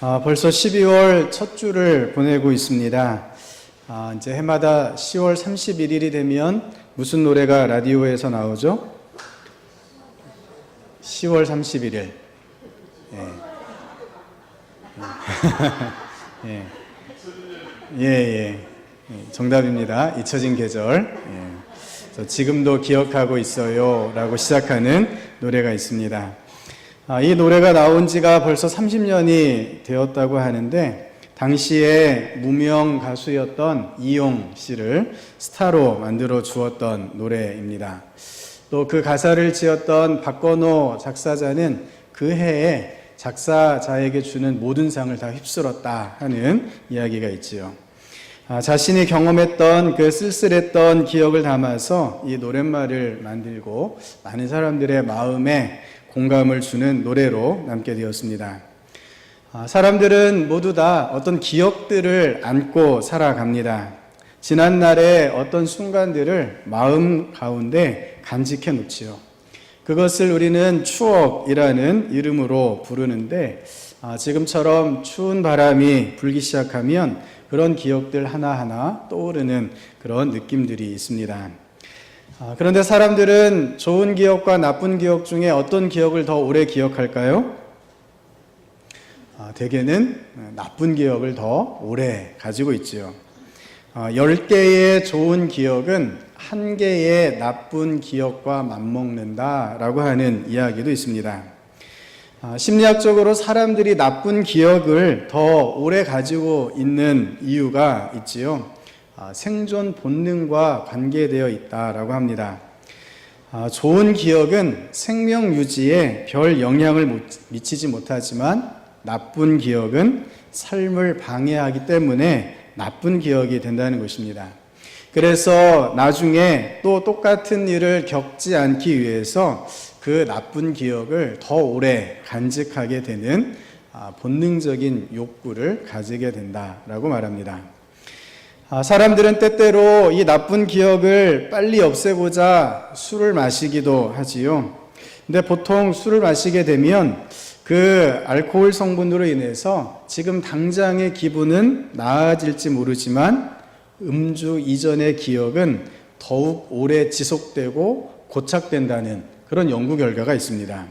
아, 벌써 12월 첫 주를 보내고 있습니다. 아, 이제 해마다 10월 31일이 되면 무슨 노래가 라디오에서 나오죠? 10월 31일. 예. 예. 예, 예. 예, 정답입니다. 잊혀진 계절. 예. 지금도 기억하고 있어요. 라고 시작하는 노래가 있습니다. 아, 이 노래가 나온 지가 벌써 30년이 되었다고 하는데, 당시에 무명 가수였던 이용 씨를 스타로 만들어 주었던 노래입니다. 또 그 가사를 지었던 박건호 작사자는 그 해에 작사자에게 주는 모든 상을 다 휩쓸었다 하는 이야기가 있지요. 아, 자신이 경험했던 그 쓸쓸했던 기억을 담아서 이 노랫말을 만들고 많은 사람들의 마음에 공감을 주는 노래로 남게 되었습니다. 아, 사람들은 모두 다 어떤 기억들을 안고 살아갑니다. 지난날의 어떤 순간들을 마음 가운데 간직해 놓지요. 그것을 우리는 추억이라는 이름으로 부르는데 아, 지금처럼 추운 바람이 불기 시작하면 그런 기억들 하나하나 떠오르는 그런 느낌들이 있습니다. 아, 그런데 사람들은 좋은 기억과 나쁜 기억 중에 어떤 기억을 더 오래 기억할까요? 아, 대개는 나쁜 기억을 더 오래 가지고 있지요. 아, 10개의 좋은 기억은 한 개의 나쁜 기억과 맞먹는다라고 하는 이야기도 있습니다. 아, 심리학적으로 사람들이 나쁜 기억을 더 오래 가지고 있는 이유가 있지요. 아, 생존 본능과 관계되어 있다라고 합니다. 아, 좋은 기억은 생명 유지에 별 영향을 미치지 못하지만 나쁜 기억은 삶을 방해하기 때문에 나쁜 기억이 된다는 것입니다. 그래서 나중에 또 똑같은 일을 겪지 않기 위해서 그 나쁜 기억을 더 오래 간직하게 되는 아, 본능적인 욕구를 가지게 된다라고 말합니다. 아, 사람들은 때때로 이 나쁜 기억을 빨리 없애고자 술을 마시기도 하지요. 근데 보통 술을 마시게 되면 그 알코올 성분으로 인해서 지금 당장의 기분은 나아질지 모르지만 음주 이전의 기억은 더욱 오래 지속되고 고착된다는 그런 연구 결과가 있습니다.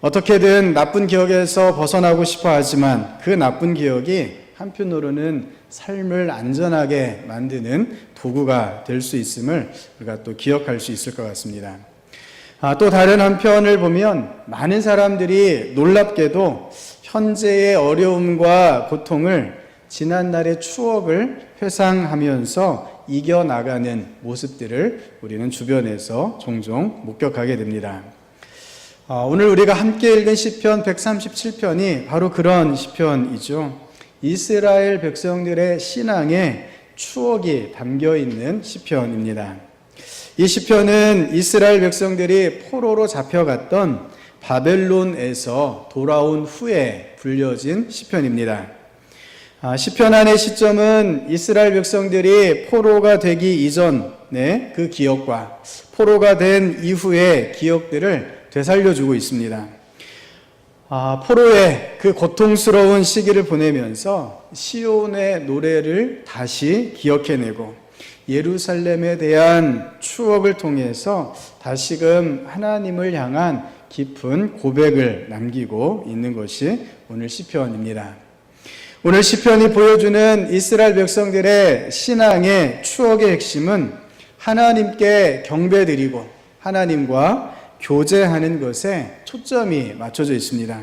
어떻게든 나쁜 기억에서 벗어나고 싶어 하지만 그 나쁜 기억이 한편으로는 삶을 안전하게 만드는 도구가 될 수 있음을 우리가 또 기억할 수 있을 것 같습니다. 아, 또 다른 한편을 보면 많은 사람들이 놀랍게도 현재의 어려움과 고통을 지난날의 추억을 회상하면서 이겨나가는 모습들을 우리는 주변에서 종종 목격하게 됩니다. 아, 오늘 우리가 함께 읽은 시편 137편이 바로 그런 시편이죠. 이스라엘 백성들의 신앙에 추억이 담겨 있는 시편입니다. 이 시편은 이스라엘 백성들이 포로로 잡혀갔던 바벨론에서 돌아온 후에 불려진 시편입니다. 아, 시편 안의 시점은 이스라엘 백성들이 포로가 되기 이전의 그 기억과 포로가 된 이후의 기억들을 되살려주고 있습니다. 아, 포로의 그 고통스러운 시기를 보내면서 시온의 노래를 다시 기억해내고 예루살렘에 대한 추억을 통해서 다시금 하나님을 향한 깊은 고백을 남기고 있는 것이 오늘 시편입니다. 오늘 시편이 보여주는 이스라엘 백성들의 신앙의 추억의 핵심은 하나님께 경배드리고 하나님과 교제하는 것에 초점이 맞춰져 있습니다.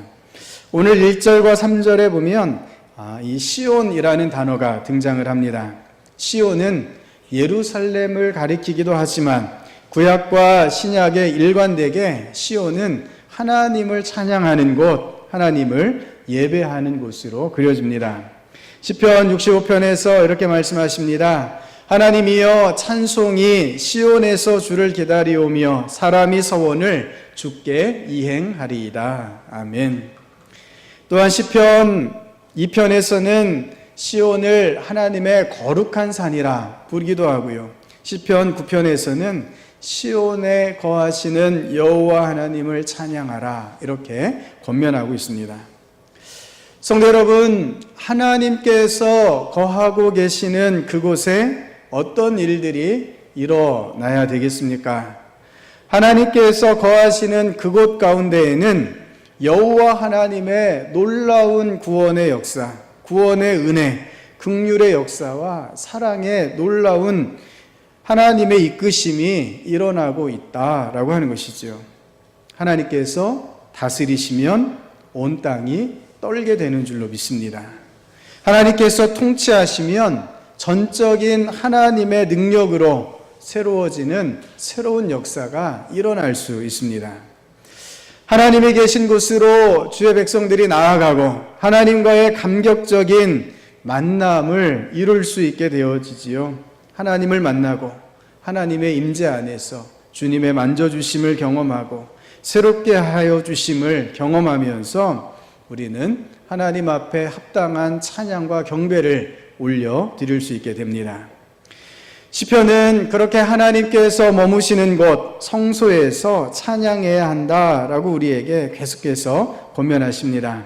오늘 1절과 3절에 보면 아, 이 시온이라는 단어가 등장을 합니다. 시온은 예루살렘을 가리키기도 하지만 구약과 신약의 일관되게 시온은 하나님을 찬양하는 곳, 하나님을 예배하는 곳으로 그려집니다. 시편 65편에서 이렇게 말씀하십니다. 하나님이여 찬송이 시온에서 주를 기다리오며 사람이 서원을 주께 이행하리이다. 아멘. 또한 시편 2편에서는 시온을 하나님의 거룩한 산이라 부르기도 하고요. 시편 9편에서는 시온에 거하시는 여호와 하나님을 찬양하라 이렇게 권면하고 있습니다. 성도 여러분, 하나님께서 거하고 계시는 그곳에 어떤 일들이 일어나야 되겠습니까? 하나님께서 거하시는 그곳 가운데에는 여호와 하나님의 놀라운 구원의 역사, 구원의 은혜, 극률의 역사와 사랑의 놀라운 하나님의 이끄심이 일어나고 있다라고 하는 것이죠. 하나님께서 다스리시면 온 땅이 떨게 되는 줄로 믿습니다. 하나님께서 통치하시면 전적인 하나님의 능력으로 새로워지는 새로운 역사가 일어날 수 있습니다. 하나님이 계신 곳으로 주의 백성들이 나아가고 하나님과의 감격적인 만남을 이룰 수 있게 되어지지요. 하나님을 만나고 하나님의 임재 안에서 주님의 만져주심을 경험하고 새롭게 하여 주심을 경험하면서 우리는 하나님 앞에 합당한 찬양과 경배를 올려 드릴 수 있게 됩니다. 시편은 그렇게 하나님께서 머무시는 곳 성소에서 찬양해야 한다라고 우리에게 계속해서 권면하십니다.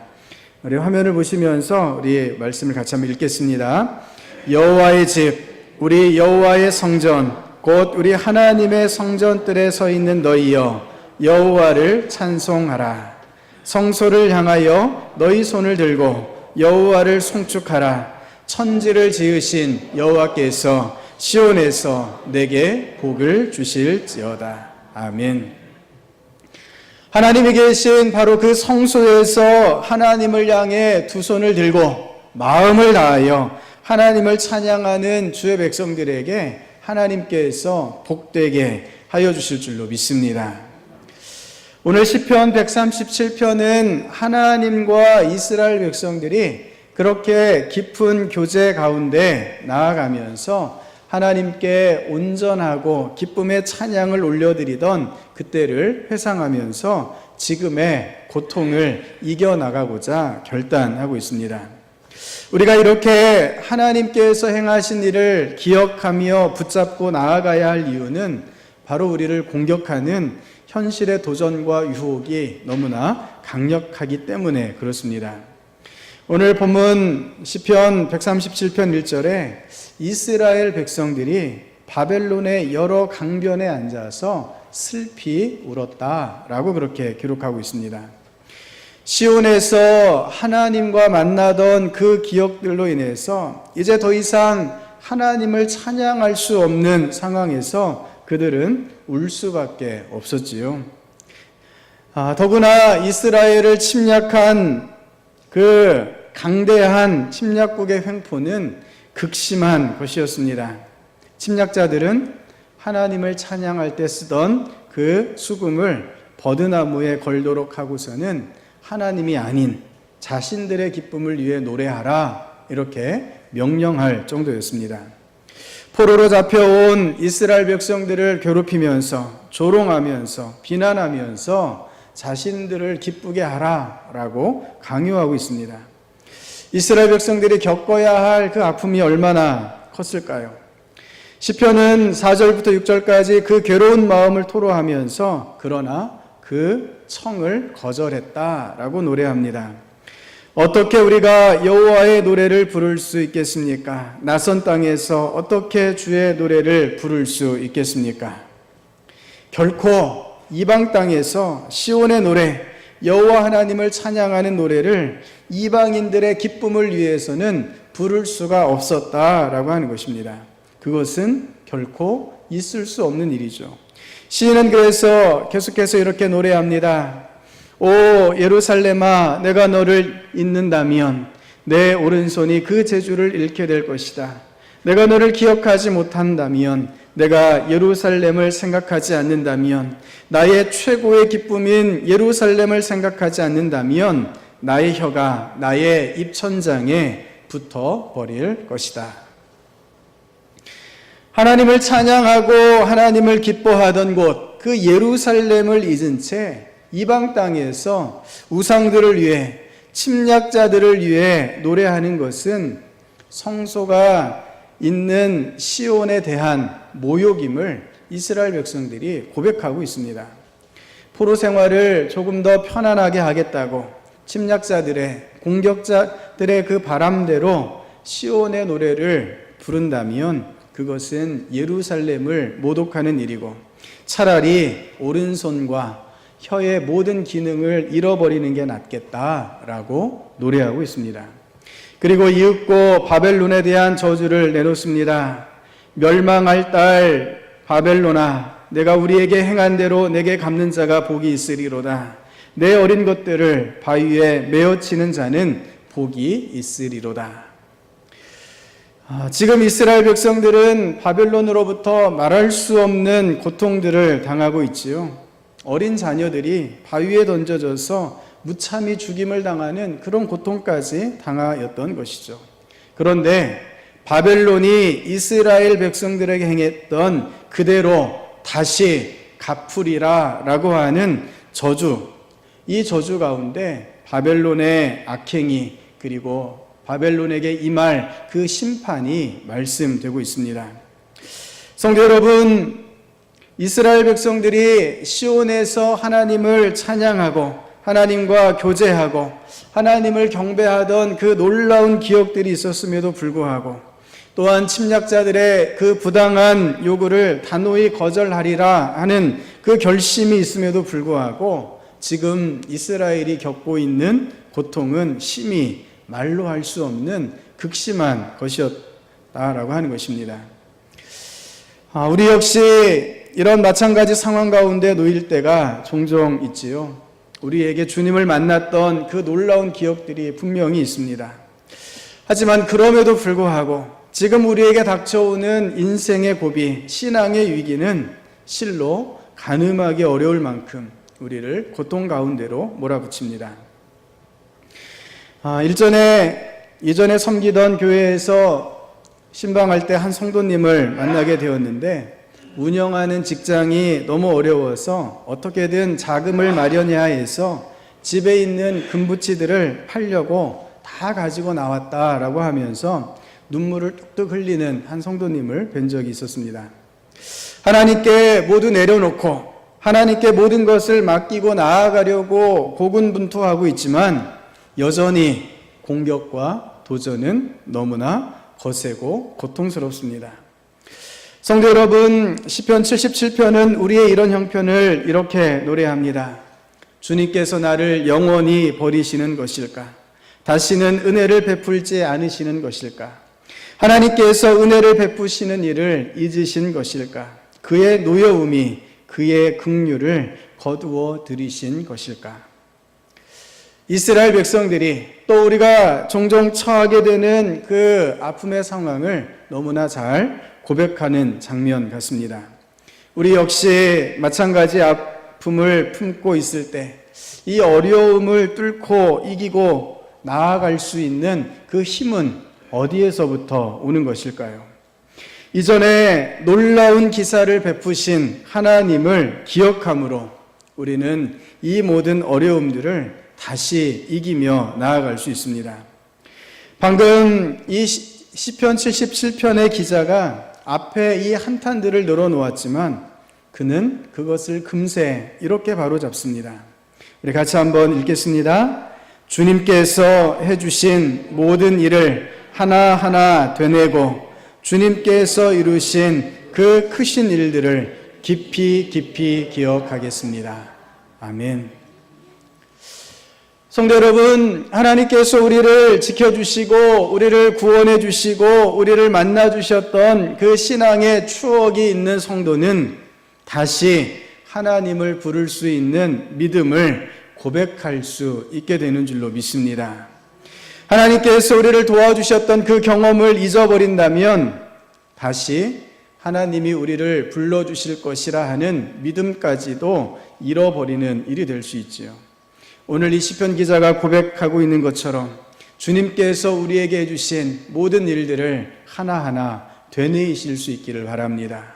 우리 화면을 보시면서 우리 말씀을 같이 한번 읽겠습니다. 여호와의 집 우리 여호와의 성전 곧 우리 하나님의 성전들에 서 있는 너희여 여호와를 찬송하라. 성소를 향하여 너희 손을 들고 여호와를 송축하라. 천지를 지으신 여호와께서 시온에서 내게 복을 주실지어다. 아멘. 하나님이 계신 바로 그 성소에서 하나님을 향해 두 손을 들고 마음을 다하여 하나님을 찬양하는 주의 백성들에게 하나님께서 복되게 하여 주실 줄로 믿습니다. 오늘 시편 137편은 하나님과 이스라엘 백성들이 그렇게 깊은 교제 가운데 나아가면서 하나님께 온전하고 기쁨의 찬양을 올려드리던 그때를 회상하면서 지금의 고통을 이겨나가고자 결단하고 있습니다. 우리가 이렇게 하나님께서 행하신 일을 기억하며 붙잡고 나아가야 할 이유는 바로 우리를 공격하는 현실의 도전과 유혹이 너무나 강력하기 때문에 그렇습니다. 오늘 본문 시편 137편 1절에 이스라엘 백성들이 바벨론의 여러 강변에 앉아서 슬피 울었다라고 그렇게 기록하고 있습니다. 시온에서 하나님과 만나던 그 기억들로 인해서 이제 더 이상 하나님을 찬양할 수 없는 상황에서 그들은 울 수밖에 없었지요. 아, 더구나 이스라엘을 침략한 그 강대한 침략국의 횡포는 극심한 것이었습니다. 침략자들은 하나님을 찬양할 때 쓰던 그 수금을 버드나무에 걸도록 하고서는 하나님이 아닌 자신들의 기쁨을 위해 노래하라 이렇게 명령할 정도였습니다. 포로로 잡혀온 이스라엘 백성들을 괴롭히면서 조롱하면서 비난하면서 자신들을 기쁘게 하라라고 강요하고 있습니다. 이스라엘 백성들이 겪어야 할 그 아픔이 얼마나 컸을까요? 시편은 4절부터 6절까지 그 괴로운 마음을 토로하면서 그러나 그 청을 거절했다라고 노래합니다. 어떻게 우리가 여호와의 노래를 부를 수 있겠습니까? 낯선 땅에서 어떻게 주의 노래를 부를 수 있겠습니까? 결코 이방 땅에서 시온의 노래, 여호와 하나님을 찬양하는 노래를 이방인들의 기쁨을 위해서는 부를 수가 없었다라고 하는 것입니다. 그것은 결코 있을 수 없는 일이죠. 시인은 그래서 계속해서 이렇게 노래합니다. 오 예루살렘아 내가 너를 잊는다면 내 오른손이 그 재주를 잃게 될 것이다. 내가 너를 기억하지 못한다면 내가 예루살렘을 생각하지 않는다면 나의 최고의 기쁨인 예루살렘을 생각하지 않는다면 나의 혀가 나의 입천장에 붙어 버릴 것이다. 하나님을 찬양하고 하나님을 기뻐하던 곳, 그 예루살렘을 잊은 채 이방 땅에서 우상들을 위해 침략자들을 위해 노래하는 것은 성소가 있는 시온에 대한 모욕임을 이스라엘 백성들이 고백하고 있습니다. 포로 생활을 조금 더 편안하게 하겠다고 침략자들의 공격자들의 그 바람대로 시온의 노래를 부른다면 그것은 예루살렘을 모독하는 일이고 차라리 오른손과 혀의 모든 기능을 잃어버리는 게 낫겠다라고 노래하고 있습니다. 그리고 이윽고 바벨론에 대한 저주를 내놓습니다. 멸망할 딸 바벨론아 내가 우리에게 행한 대로 내게 갚는 자가 복이 있으리로다. 내 어린 것들을 바위에 메어치는 자는 복이 있으리로다. 아, 지금 이스라엘 백성들은 바벨론으로부터 말할 수 없는 고통들을 당하고 있지요. 어린 자녀들이 바위에 던져져서 무참히 죽임을 당하는 그런 고통까지 당하였던 것이죠. 그런데 바벨론이 이스라엘 백성들에게 행했던 그대로 다시 갚으리라 라고 하는 저주, 이 저주 가운데 바벨론의 악행이 그리고 바벨론에게 임할 그 심판이 말씀되고 있습니다. 성도 여러분, 이스라엘 백성들이 시온에서 하나님을 찬양하고 하나님과 교제하고 하나님을 경배하던 그 놀라운 기억들이 있었음에도 불구하고 또한 침략자들의 그 부당한 요구를 단호히 거절하리라 하는 그 결심이 있음에도 불구하고 지금 이스라엘이 겪고 있는 고통은 심히 말로 할 수 없는 극심한 것이었다라고 하는 것입니다. 아, 우리 역시 이런 마찬가지 상황 가운데 놓일 때가 종종 있지요. 우리에게 주님을 만났던 그 놀라운 기억들이 분명히 있습니다. 하지만 그럼에도 불구하고 지금 우리에게 닥쳐오는 인생의 고비, 신앙의 위기는 실로 가늠하기 어려울 만큼 우리를 고통 가운데로 몰아붙입니다. 아, 일전에 이전에 섬기던 교회에서 신방할 때 한 성도님을 만나게 되었는데 운영하는 직장이 너무 어려워서 어떻게든 자금을 마련해야 해서 집에 있는 금부치들을 팔려고 다 가지고 나왔다라고 하면서 눈물을 뚝뚝 흘리는 한 성도님을 뵌 적이 있었습니다. 하나님께 모두 내려놓고 하나님께 모든 것을 맡기고 나아가려고 고군분투하고 있지만 여전히 공격과 도전은 너무나 거세고 고통스럽습니다. 성도 여러분, 시편 77편은 우리의 이런 형편을 이렇게 노래합니다. 주님께서 나를 영원히 버리시는 것일까? 다시는 은혜를 베풀지 않으시는 것일까? 하나님께서 은혜를 베푸시는 일을 잊으신 것일까? 그의 노여움이 그의 긍휼을 거두어 들이신 것일까? 이스라엘 백성들이 또 우리가 종종 처하게 되는 그 아픔의 상황을 너무나 잘 고백하는 장면 같습니다. 우리 역시 마찬가지 아픔을 품고 있을 때 이 어려움을 뚫고 이기고 나아갈 수 있는 그 힘은 어디에서부터 오는 것일까요? 이전에 놀라운 기사를 베푸신 하나님을 기억함으로 우리는 이 모든 어려움들을 다시 이기며 나아갈 수 있습니다. 방금 이 시편 77편의 기자가 앞에 이 한탄들을 늘어놓았지만 그는 그것을 금세 이렇게 바로 잡습니다. 우리 같이 한번 읽겠습니다. 주님께서 해주신 모든 일을 하나하나 되뇌고 주님께서 이루신 그 크신 일들을 깊이 깊이 기억하겠습니다. 아멘. 성도 여러분, 하나님께서 우리를 지켜주시고, 우리를 구원해 주시고, 우리를 만나 주셨던 그 신앙의 추억이 있는 성도는 다시 하나님을 부를 수 있는 믿음을 고백할 수 있게 되는 줄로 믿습니다. 하나님께서 우리를 도와주셨던 그 경험을 잊어버린다면 다시 하나님이 우리를 불러주실 것이라 하는 믿음까지도 잃어버리는 일이 될 수 있지요. 오늘 이 시편 기자가 고백하고 있는 것처럼 주님께서 우리에게 해주신 모든 일들을 하나하나 되뇌이실 수 있기를 바랍니다.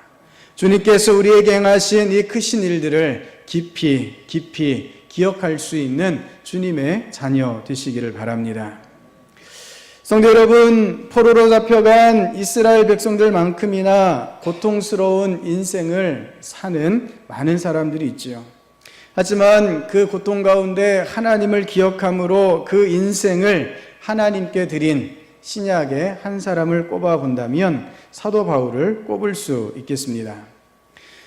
주님께서 우리에게 행하신 이 크신 일들을 깊이 깊이 기억할 수 있는 주님의 자녀 되시기를 바랍니다. 성도 여러분, 포로로 잡혀간 이스라엘 백성들만큼이나 고통스러운 인생을 사는 많은 사람들이 있지요. 하지만 그 고통 가운데 하나님을 기억함으로 그 인생을 하나님께 드린 신약의 한 사람을 꼽아 본다면 사도 바울을 꼽을 수 있겠습니다.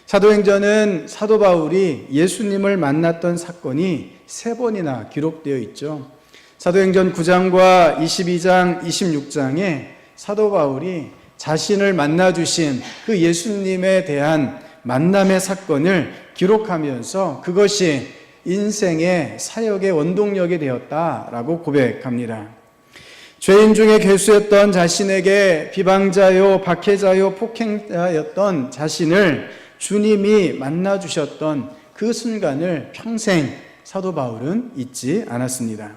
사도행전은 사도 바울이 예수님을 만났던 사건이 세 번이나 기록되어 있죠. 사도행전 9장과 22장, 26장에 사도 바울이 자신을 만나 주신 그 예수님에 대한 만남의 사건을 기록하면서 그것이 인생의 사역의 원동력이 되었다라고 고백합니다. 죄인 중에 괴수였던 자신에게 비방자요, 박해자요, 폭행자였던 자신을 주님이 만나 주셨던 그 순간을 평생 사도 바울은 잊지 않았습니다.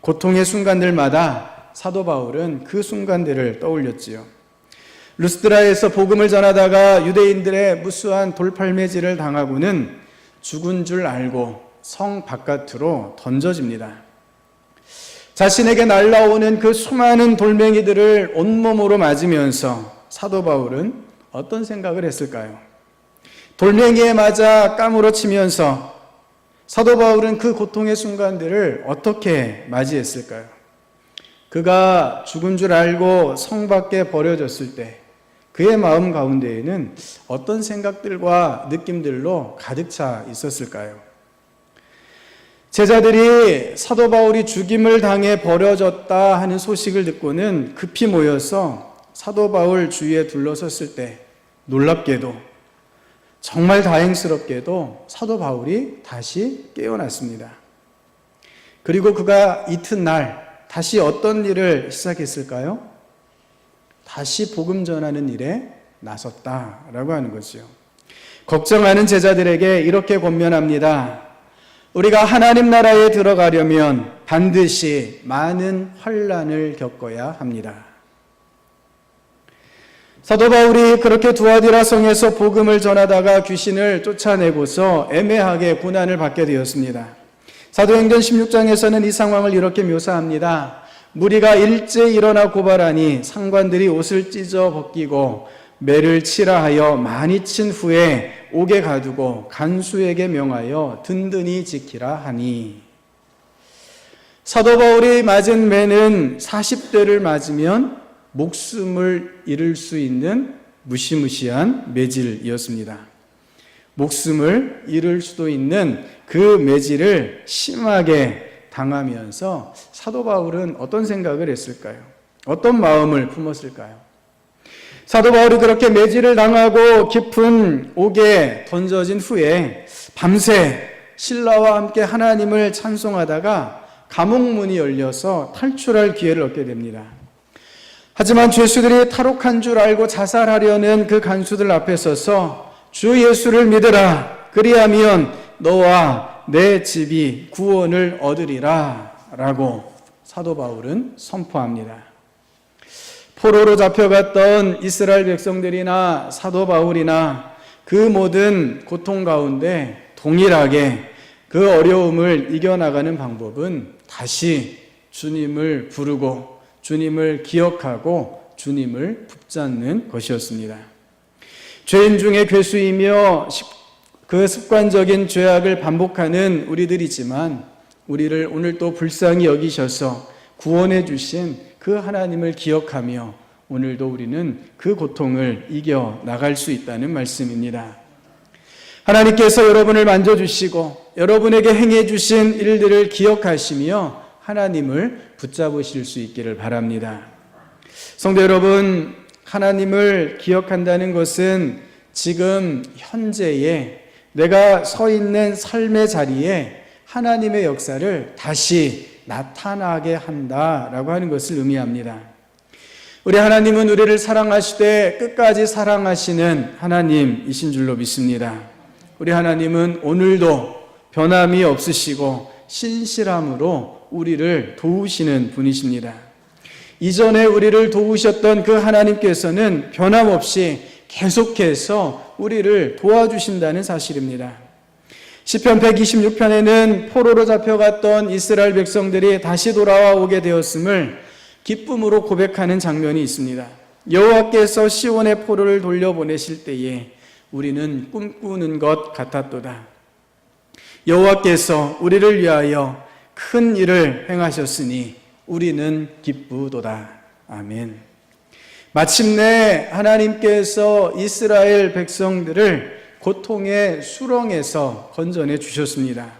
고통의 순간들마다 사도 바울은 그 순간들을 떠올렸지요. 루스드라에서 복음을 전하다가 유대인들의 무수한 돌팔매질을 당하고는 죽은 줄 알고 성 바깥으로 던져집니다. 자신에게 날라오는 그 수많은 돌멩이들을 온몸으로 맞으면서 사도 바울은 어떤 생각을 했을까요? 돌멩이에 맞아 까무러치면서 사도 바울은 그 고통의 순간들을 어떻게 맞이했을까요? 그가 죽은 줄 알고 성 밖에 버려졌을 때 그의 마음 가운데에는 어떤 생각들과 느낌들로 가득 차 있었을까요? 제자들이 사도 바울이 죽임을 당해 버려졌다 하는 소식을 듣고는 급히 모여서 사도 바울 주위에 둘러섰을 때 놀랍게도 정말 다행스럽게도 사도 바울이 다시 깨어났습니다. 그리고 그가 이튿날 다시 어떤 일을 시작했을까요? 다시 복음 전하는 일에 나섰다라고 하는 거죠. 걱정하는 제자들에게 이렇게 권면합니다. 우리가 하나님 나라에 들어가려면 반드시 많은 환란을 겪어야 합니다. 사도 바울이 그렇게 두아디라 성에서 복음을 전하다가 귀신을 쫓아내고서 애매하게 고난을 받게 되었습니다. 사도행전 16장에서는 이 상황을 이렇게 묘사합니다. 무리가 일제 일어나 고발하니 상관들이 옷을 찢어 벗기고 매를 치라 하여 많이 친 후에 옥에 가두고 간수에게 명하여 든든히 지키라 하니 사도 바울이 맞은 매는 40대를 맞으면 목숨을 잃을 수 있는 무시무시한 매질이었습니다. 목숨을 잃을 수도 있는 그 매질을 심하게 당하면서 사도 바울은 어떤 생각을 했을까요? 어떤 마음을 품었을까요? 사도 바울이 그렇게 매질을 당하고 깊은 옥에 던져진 후에 밤새 신라와 함께 하나님을 찬송하다가 감옥문이 열려서 탈출할 기회를 얻게 됩니다. 하지만 죄수들이 탈옥한 줄 알고 자살하려는 그 간수들 앞에 서서 주 예수를 믿으라. 그리하면 너와 내 집이 구원을 얻으리라. 라고 사도 바울은 선포합니다. 포로로 잡혀갔던 이스라엘 백성들이나 사도 바울이나 그 모든 고통 가운데 동일하게 그 어려움을 이겨나가는 방법은 다시 주님을 부르고 주님을 기억하고 주님을 붙잡는 것이었습니다. 죄인 중에 괴수이며 그 습관적인 죄악을 반복하는 우리들이지만 우리를 오늘 또 불쌍히 여기셔서 구원해 주신 그 하나님을 기억하며 오늘도 우리는 그 고통을 이겨 나갈 수 있다는 말씀입니다. 하나님께서 여러분을 만져주시고 여러분에게 행해 주신 일들을 기억하시며 하나님을 붙잡으실 수 있기를 바랍니다. 성도 여러분, 하나님을 기억한다는 것은 지금 현재에 내가 서 있는 삶의 자리에 하나님의 역사를 다시 나타나게 한다라고 하는 것을 의미합니다. 우리 하나님은 우리를 사랑하시되 끝까지 사랑하시는 하나님이신 줄로 믿습니다. 우리 하나님은 오늘도 변함이 없으시고 신실함으로 우리를 도우시는 분이십니다. 이전에 우리를 도우셨던 그 하나님께서는 변함없이 계속해서 우리를 도와주신다는 사실입니다. 시편 126편에는 포로로 잡혀갔던 이스라엘 백성들이 다시 돌아와 오게 되었음을 기쁨으로 고백하는 장면이 있습니다. 여호와께서 시온의 포로를 돌려보내실 때에 우리는 꿈꾸는 것 같았도다. 여호와께서 우리를 위하여 큰 일을 행하셨으니 우리는 기쁘도다. 아멘. 마침내 하나님께서 이스라엘 백성들을 고통의 수렁에서 건져내 주셨습니다.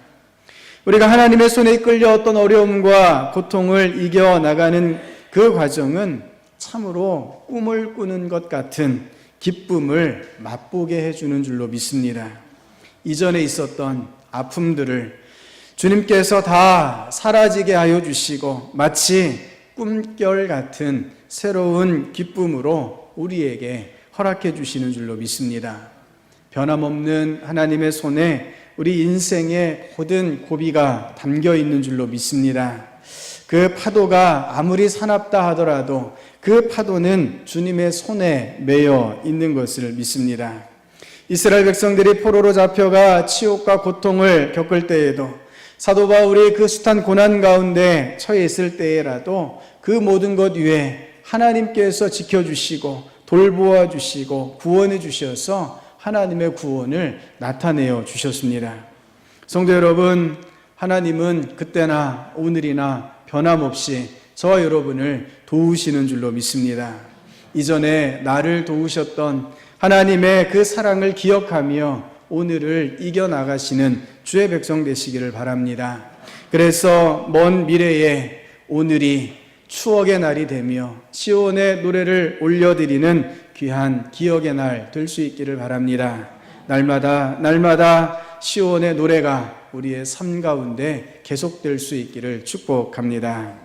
우리가 하나님의 손에 이끌려 어떤 어려움과 고통을 이겨 나가는 그 과정은 참으로 꿈을 꾸는 것 같은 기쁨을 맛보게 해주는 줄로 믿습니다. 이전에 있었던 아픔들을 주님께서 다 사라지게 하여 주시고 마치 꿈결 같은 새로운 기쁨으로 우리에게 허락해 주시는 줄로 믿습니다. 변함없는 하나님의 손에 우리 인생의 모든 고비가 담겨 있는 줄로 믿습니다. 그 파도가 아무리 사납다 하더라도 그 파도는 주님의 손에 매여 있는 것을 믿습니다. 이스라엘 백성들이 포로로 잡혀가 치욕과 고통을 겪을 때에도 사도 바울이 그 숱한 고난 가운데 처해 있을 때에라도 그 모든 것 위에 하나님께서 지켜주시고 돌보아 주시고 구원해 주셔서 하나님의 구원을 나타내어 주셨습니다. 성도 여러분, 하나님은 그때나 오늘이나 변함없이 저와 여러분을 도우시는 줄로 믿습니다. 이전에 나를 도우셨던 하나님의 그 사랑을 기억하며 오늘을 이겨나가시는 주의 백성 되시기를 바랍니다. 그래서 먼 미래에 오늘이 추억의 날이 되며 시온의 노래를 올려드리는 귀한 기억의 날 될 수 있기를 바랍니다. 날마다 날마다 시온의 노래가 우리의 삶 가운데 계속될 수 있기를 축복합니다.